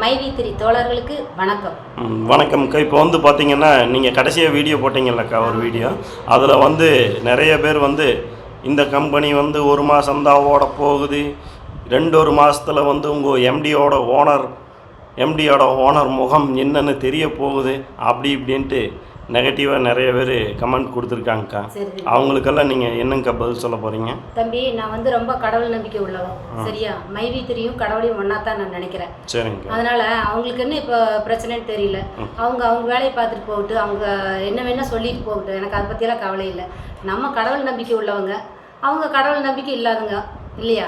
மைவி தோழர்களுக்கு வணக்கம். ம், வணக்கம்க்கா இப்போ வந்து பார்த்தீங்கன்னா நீங்கள் கடைசியாக வீடியோ போட்டீங்கல்லக்கா ஒரு வீடியோ. அதில் வந்து நிறைய பேர் வந்து இந்த கம்பெனி வந்து ஒரு மாதம் தான் ஓட போகுது. ரெண்டு ஒரு மாதத்தில் வந்து உங்கள் எம்டியோட ஓனர் எம்டியோட ஓனர் முகம் என்னென்னு தெரிய போகுது. அப்படி இப்படின்ட்டு நெகட்டிவாக நிறைய பேர் கமெண்ட் கொடுத்துருக்காங்கக்கா. அவங்களுக்கெல்லாம் நீங்கள் என்னங்கக்கா பதில் சொல்ல போகிறீங்க தம்பி நான் வந்து ரொம்ப கடவுள் நம்பிக்கை உள்ளவன். சரியா? மைவி திரியும் கடவுளையும் ஒன்றா தான் நான் நினைக்கிறேன். சரிங்கக்கா. அதனால அவங்களுக்கு என்ன இப்போ பிரச்சனைன்னு தெரியல. அவங்க அவங்க வேலையை பார்த்துட்டு போகட்டு அவங்க என்ன வேணா சொல்லிட்டு போகட்டும். எனக்கு அதை பற்றியெல்லாம் கவலை இல்லை. நம்ம கடவுள் நம்பிக்கை உள்ளவங்க. அவங்க கடவுள் நம்பிக்கை இல்லாதவங்க இல்லையா?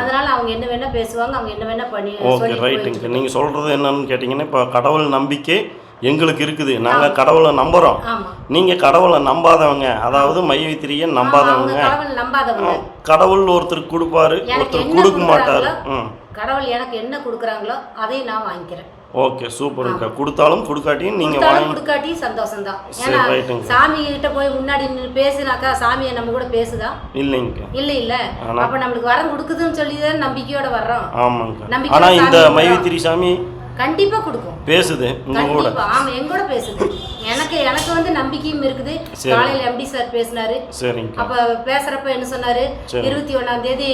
அதனால அவங்க என்ன வேணா பேசுவாங்க அவங்க என்ன வேணா பண்ணி ஓகே ரைட்டுங்க நீங்கள் சொல்கிறது என்னன்னு கேட்டிங்கன்னா இப்போ கடவுள் நம்பிக்கை எங்களுக்கு இருக்குது. நாங்கள் கடவுளை நம்புகிறோம் நீங்கள் கடவுளை நம்பாதவங்க. அதாவது மையத்திரியை நம்பாதவங்க. கடவுள் நம்பாதவங்க. கடவுள் ஒருத்தர் கொடுப்பாரு ஒருத்தர் கொடுக்க மாட்டாரு. கடவுள் எனக்கு என்ன கொடுக்குறாங்களோ அதை நான் வாங்கிக்கிறேன். ஓகே சூப்பருங்கக்கா கொடுத்தாலும் கொடுக்காட்டியும் வாங்கி கொடுக்காட்டி சந்தோஷம் தான் ஏன்னா. சாமி கிட்ட போய் முன்னாடி பேசுனாக்கா சாமியை நம்ம கூட பேசுதா? இல்லைங்கக்கா இல்ல இல்ல. ஆனா- அப்ப நம்மளுக்கு வரம் கொடுக்குதுன்னு சொல்லி தான் நம்பிக்கையோட வர்றோம். நம்பிக்கை ஆனால் இந்த சாமி மையத்திரி சாமி கண்டிப்பா கொடுக்கும். பேசுது கூட. ஆமா எங்க கூட பேசுது. எனக்கு எனக்கு வந்து நம்பிக்கையும் இருக்குது. காலையில எம்டி சார் பேசினாரு. அப்ப பேசுறப்ப என்ன சொன்னாரு. இருபத்தி ஒண்ணாம் தேதி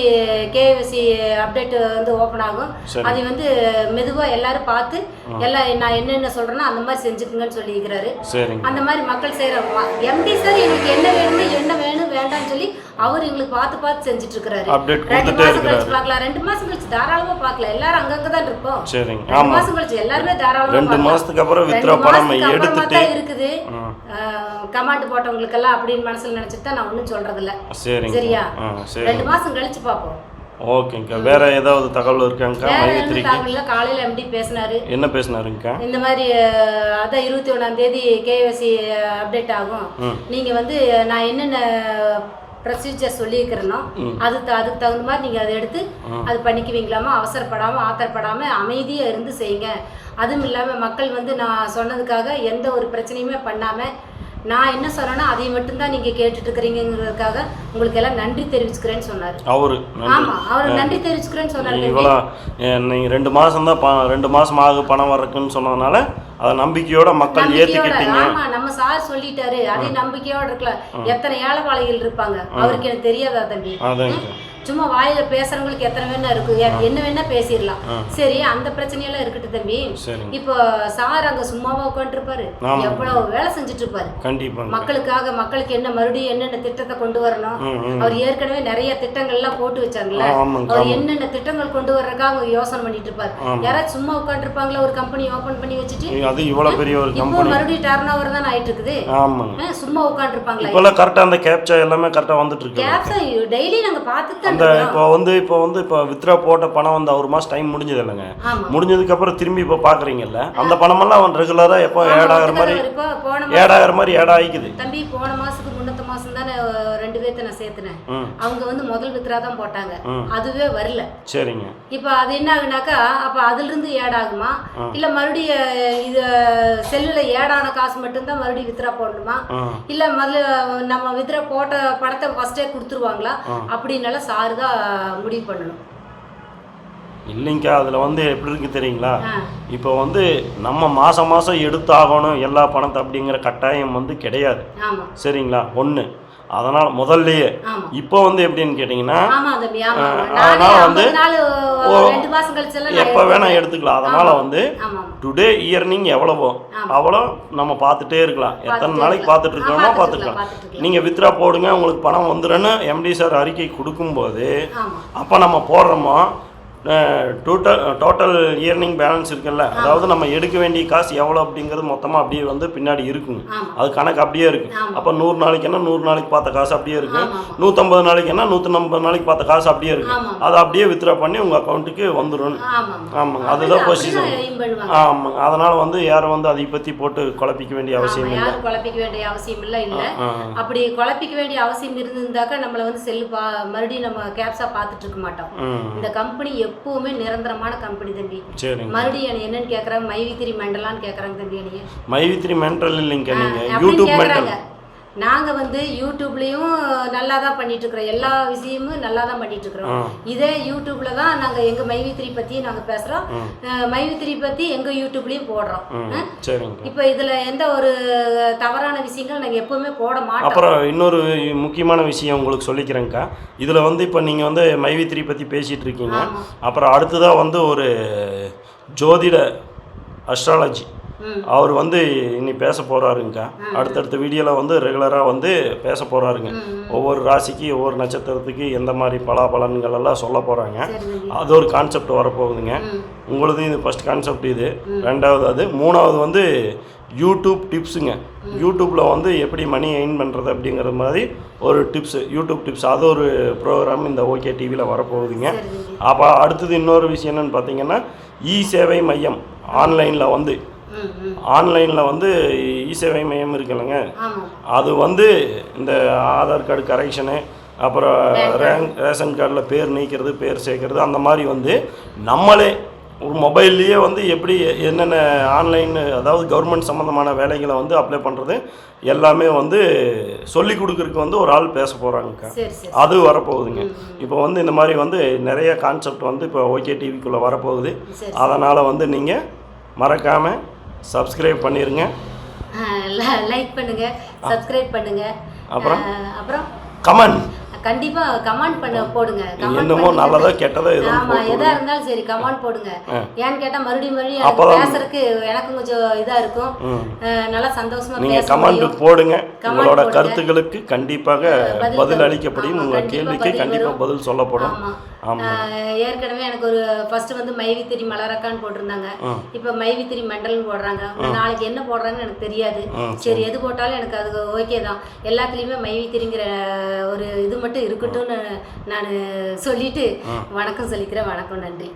கேஎஃப்சி அப்டேட் வந்து ஓபன் ஆகும். அதை வந்து மெதுவா எல்லாரும் பார்த்து எல்லாம் நான் என்னென்ன சொல்றேனோ அந்த மாதிரி செஞ்சுக்குங்கன்னு சொல்லியிருக்கிறாரு. அந்த மாதிரி மக்கள் செய்யற எம்டி சார் எங்களுக்கு என்ன வேணும்னு என்ன வேணும் வேண்டாம்னு சொல்லி அவர் எங்களுக்கு பார்த்து பார்த்து செஞ்சுட்டு இருக்கிறாரு ரெண்டு கொடுத்துட்டே மாசம் கழிச்சு. பார்க்கலாம். ரெண்டு மாசம் கழிச்சு தாராளமா பார்க்கலாம். எல்லாரும் அங்கங்க தான் இருப்போம். சரிங்க. ரெண்டு மாசம் கழிச்சு எல்லாருமே தாராளமா ரெண்டு. மாதத்துக்கு அப்புறம் வித்ரா பணம் எடுத்துட்டு இருக்குது. ம். கமாண்ட் போட்டவங்களுக்கெல்லாம் அப்படின்னு மனசுல நினைச்சிட்டு தான் நான் ஒன்றும் சொல்றது இல்ல சரிங்க சரியா? ரெண்டு மாசம் கழிச்சு பார்ப்போம். ஓகேங்கக்கா வேற ஏதாவது தகவல் இருக்காங்கக்கா? மையத்திரிக்கு காலையில எம்டி பேசினாரு. என்ன பேசினாருங்கக்கா? இந்த மாதிரி அதான் இருபத்தி ஒன்றாம் தேதி கேஒசி அப்டேட் ஆகும். ம். நீங்க வந்து நான் என்னென்ன ப்ரொசீஜர் சொல்லியிருக்கிறேனோ அது அதுக்கு தகுந்த மாதிரி நீங்க அதை எடுத்து அது பண்ணிக்குவீங்களாமா? அவசரப்படாம ஆத்திரப்படாம அமைதியா இருந்து செய்யுங்க. அதுவும் இல்லாம மக்கள் வந்து நான் சொன்னதுக்காக எந்த ஒரு பிரச்சனையுமே பண்ணாம நான் என்ன சொன்னேனோ அதை மட்டும்தான் நீங்க கேட்டுட்டு இருக்கிறீங்கிறதுக்காக உங்களுக்கு எல்லாம் நன்றி தெரிவிச்சுக்கிறேன்னு சொன்னாரு. அவரு ஆமா அவர் நன்றி தெரிவிச்சுக்கிறேன்னு சொன்னாரு. இவ்வளோ நீங்கள் ரெண்டு மாதம் தான் ரெண்டு மாதம் ஆகு பணம் வரக்குன்னு சொன்னதுனால அதை நம்பிக்கையோட மக்கள் ஏற்றுக்கிட்டீங்க ஆமா நம்ம சார் சொல்லிட்டாரு. அதே நம்பிக்கையோட இருக்கலாம் எத்தனை ஏழைப்பாளைகள் இருப்பாங்க? அவருக்கு எனக்கு தெரியாதா தம்பி? சும்மா வாயில பேசுறவங்களுக்கு எத்தனை வேணா இருக்கு என்ன வேணா பேசிடலாம். சரி அந்த பிரச்சனையெல்லாம் இருக்கட்டும் தம்பி. இப்போ சார் அங்க சும்மாவா உட்காந்துருப்பாரு. எவ்வளவு வேலை செஞ்சுட்டு இருப்பாரு மக்களுக்காக மக்களுக்கு என்ன மறுபடியும் என்னென்ன திட்டத்தை கொண்டு வரணும். அவர் ஏற்கனவே நிறைய திட்டங்கள்லாம் போட்டு வச்சாங்கல்ல அவர் என்னென்ன திட்டங்கள் கொண்டு வர்றதுக்காக அவங்க யோசனை பண்ணிட்டு இருப்பாரு யாராச்சும் சும்மா உட்காந்துருப்பாங்களா ஒரு கம்பெனி ஓபன் பண்ணி வச்சுட்டு? இப்போ கம்பெனி மறுபடியும் டர்ன் ஓவர் தான் ஆயிட்டு இருக்குது சும்மா உட்காந்துருப்பாங்களா கரெக்டாக அந்த கேப்சா எல்லாமே கரெக்டாக வந்துட்டு இருக்கு கேப்ஸா டெய்லி நாங்க பார்த்துட்டு அந்த இப்போ வந்து இப்போ வந்து இப்போ வித்ரா போட்ட பணம் வந்து ஒரு மாதம் டைம் முடிஞ்சது இல்லைங்க. முடிஞ்சதுக்கு அப்புறம் திரும்பி இப்போ பார்க்குறீங்கல்ல அந்த பணமெல்லாம் அவன் ரெகுலராக எப்போ ஏட் ஆகிற மாதிரி ஏட் ஆகிற மாதிரி ஏட் ஆகிக்குது தம்பி போன மாசத்துக்கு முன்னத்த மாசம் தானே ரெண்டு பேர்த்த நான் சேர்த்துனேன். அவங்க வந்து முதல் வித்ரா தான் போட்டாங்க. அதுவே வரல. சரிங்க. இப்போ அது என்ன ஆகுனாக்கா அப்போ அதுல இருந்து ஏட் ஆகுமா இல்ல மறுபடியும் இது செல்லுல ஏட் ஆன காசு மட்டும்தான் மறுபடியும் வித்ரா போடணுமா? இல்ல முதல்ல நம்ம வித்ரா போட்ட பணத்தை ஃபர்ஸ்டே கொடுத்துருவாங்களா? அப்படின்னால சாரு தான் முடிவு பண்ணணும். இல்லைங்கக்கா அதில் வந்து எப்படி இருக்கு தெரியுங்களா? இப்போ வந்து நம்ம மாதம் மாதம் எடுத்தாகணும் எல்லா பணத்தை அப்படிங்கிற கட்டாயம் வந்து கிடையாது. சரிங்களா? ஒன்று அதனால் முதல்லையே. இப்போ வந்து எப்படின்னு கேட்டிங்கன்னா அதனால வந்து எப்போ வேணால் எடுத்துக்கலாம். அதனால் வந்து டுடே இயர்னிங் எவ்வளவோ அவ்வளோ நம்ம பார்த்துட்டே இருக்கலாம். எத்தனை நாளைக்கு பார்த்துட்டு இருக்கோமோ பார்த்துக்கலாம். நீங்கள் வித்ரா போடுங்க உங்களுக்கு பணம் வந்துடுன்னு எம்டி சார் அறிக்கை கொடுக்கும்போது அப்போ நம்ம போடுறோமோ டோட்டல் டோட்டல் இயர்னிங் பேலன்ஸ் இருக்குல்ல? அதாவது நம்ம எடுக்க வேண்டிய காசு எவ்வளோ அப்படிங்கிறது மொத்தமாக அப்படியே வந்து பின்னாடி இருக்குங்க. அது கணக்கு அப்படியே இருக்கு. ஆமா. அப்போ நூறு நாளைக்கு என்ன? நூறு நாளைக்கு பார்த்த காசு அப்படியே இருக்கு. ஆமா, ஆமா. நூற்றம்பது நாளைக்கு என்ன? நூற்றி நாளைக்கு பார்த்த காசு அப்படியே இருக்கு. ஆமா. அதை அப்படியே வித்ரா பண்ணி உங்கள் அக்கௌண்ட்டுக்கு வந்துடும் ஆமா ஆமாங்க. அதுதான் பொசிஷன் ஆமாங்க. அதனால் வந்து யாரும் வந்து அதை பற்றி போட்டு குழப்பிக்க வேண்டிய அவசியம் இல்லை. குழப்பிக்க வேண்டிய அவசியம் இல்ல இல்ல. அப்படி குழப்பிக்க வேண்டிய அவசியம் இருந்திருந்தாக்கா நம்மள வந்து செல்லு பா மறுபடியும் நம்ம கேப்ஸா பார்த்துட்டு இருக்க மாட்டோம். இந்த கம்பெனி எப்பவுமே நிரந்தரமான கம்பெனி தம்பி. மறுபடியும் என்னை என்னன்னு கேக்குறாங்க? மைவித்திரி மண்டலான்னு கேக்குறாங்க தம்பி என்னைய. மைவித்ரி மென்டல் இல்லைங்க நீங்கள் யூடியூப் கேக்குறாங்க. நாங்கள் வந்து யூடியூப்லேயும் நல்லா தான் பண்ணிட்டு இருக்கிறோம் எல்லா விஷயமும் நல்லா தான் பண்ணிட்டு இருக்கிறோம் இதே யூடியூப்ல தான் நாங்கள் எங்கள் மைவித்திரி பற்றி நாங்கள் பேசுகிறோம் மைவித்திரி பற்றி எங்கள் யூடியூப்லேயும் போடுறோம். இப்போ இதில் எந்த ஒரு தவறான விஷயங்கள் நாங்கள் எப்பவுமே போட மாட்டோம். அப்புறம் இன்னொரு முக்கியமான விஷயம் உங்களுக்கு சொல்லிக்கிறேங்க்கா இதில் வந்து இப்போ நீங்கள் வந்து மைவித்திரி பற்றி பேசிகிட்டு இருக்கீங்க அப்புறம் அடுத்ததாக வந்து ஒரு ஜோதிட அஸ்ட்ராலஜி. அவர் வந்து இனி பேச போகிறாருங்கக்கா அடுத்தடுத்த வீடியோவில் வந்து ரெகுலராக வந்து பேச போகிறாருங்க ஒவ்வொரு ராசிக்கு ஒவ்வொரு நட்சத்திரத்துக்கு எந்த மாதிரி பலாபலன்கள் எல்லாம் சொல்ல போகிறாங்க அது ஒரு கான்செப்ட் வரப்போகுதுங்க. உங்களுது இது ஃபஸ்ட் கான்செப்ட் இது. ரெண்டாவது அது. மூணாவது வந்து யூடியூப் டிப்ஸுங்க யூடியூப்பில் வந்து எப்படி மணி எயின் பண்ணுறது அப்படிங்கிற மாதிரி ஒரு டிப்ஸு யூடியூப் டிப்ஸ் அது ஒரு ப்ரோக்ராம் இந்த ஓகே டிவியில் வரப்போகுதுங்க. அப்போ அடுத்தது இன்னொரு விஷயம் என்னென்னு பார்த்தீங்கன்னா இ சேவை மையம் ஆன்லைனில் வந்து ஆன்லைனில் வந்து இ சேவை மையம் இருக்குல்லங்க. அது வந்து இந்த ஆதார் கார்டு கரெக்ஷனு அப்புறம் ரேங்க் ரேஷன் கார்டில் பேர் நீக்கிறது பேர் சேர்க்கறது அந்த மாதிரி வந்து நம்மளே ஒரு மொபைல்லையே வந்து எப்படி என்னென்ன ஆன்லைன் அதாவது கவர்மெண்ட் சம்மந்தமான வேலைகளை வந்து அப்ளை பண்ணுறது எல்லாமே வந்து சொல்லி கொடுக்குறதுக்கு வந்து ஒரு ஆள் பேச போகிறாங்கக்கா அது வரப்போகுதுங்க. இப்போ வந்து இந்த மாதிரி வந்து நிறைய கான்செப்ட் வந்து இப்போ ஓகே டிவிக்குள்ளே வரப்போகுது. அதனால் வந்து நீங்கள் மறக்காமல் சப்ஸ்கிரைப் பண்ணிடுங்க லைக் பண்ணுங்க சப்ஸ்கிரைப் பண்ணுங்க. அப்புறம்? அப்புறம்? கமன் கண்டிப்பா கமெண்ட் பண்ண போடுங்க. கமெண்ட் என்னமோ நல்லதோ கெட்டதோ ஆமா எதா இருந்தாலும் சரி கமெண்ட் போடுங்க. ஏன்னு கேட்டா மறுபடியும் மறுபடியும் பேசுறதுக்கு எனக்கும் கொஞ்சம் இதா இருக்கும். நல்லா சந்தோஷமா நீங்கள் பேச கமெண்ட் போடுங்க. உங்களோட. கருத்துக்களுக்கு கண்டிப்பாக பதில். அளிக்கப்படும். ஆமா, உங்கள் கண்டிப்பா கேள்விக்கு பதில் சொல்லப்படும். ஏற்கனவே எனக்கு ஒரு ஃபர்ஸ்ட் வந்து மைவித்திரி மலரக்கான்னு போட்டிருந்தாங்க. இப்போ மைவித்திரி மண்டல்னு போடுறாங்க. நாளைக்கு என்ன போடுறாங்கன்னு எனக்கு தெரியாது. சரி. எது போட்டாலும் எனக்கு அது ஓகே தான். எல்லாத்துலேயுமே மைவித்திரிங்கிற ஒரு இது மட்டும் இருக்கட்டும்னு நான் சொல்லிட்டு வணக்கம் சொல்லிக்கிறேன். வணக்கம் நன்றி.